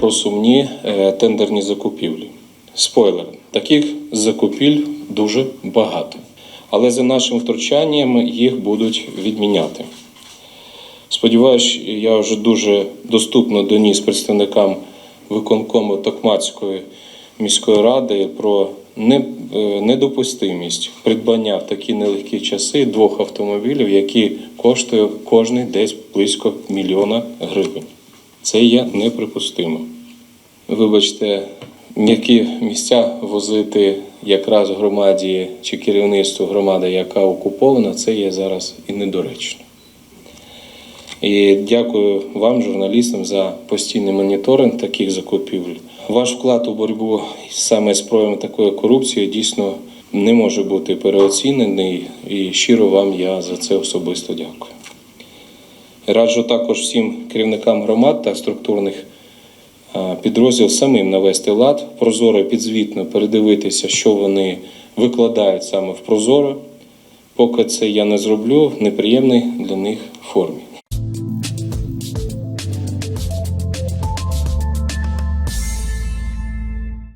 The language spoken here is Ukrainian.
про сумні е, тендерні закупівлі. Спойлер, таких закупівель дуже багато. Але за нашим втручанням їх будуть відміняти. Сподіваюсь, я вже дуже доступно доніс представникам виконкому Токмацької міської ради про е, недопустимість придбання в такі нелегкі часи двох автомобілів, які коштує кожний десь близько мільйона гривень. Це є неприпустимо. Вибачте, які місця возити якраз громаді чи керівництву громади, яка окупована, це є зараз і недоречно. І дякую вам, журналістам, за постійний моніторинг таких закупівель. Ваш вклад у боротьбу саме з проявами такої корупції дійсно не може бути переоцінений, і щиро вам я за це особисто дякую. Раджу також всім керівникам громад та структурних підрозділ самим навести лад, прозоро підзвітно передивитися, що вони викладають саме в прозоро. Поки це я не зроблю в неприємній для них формі.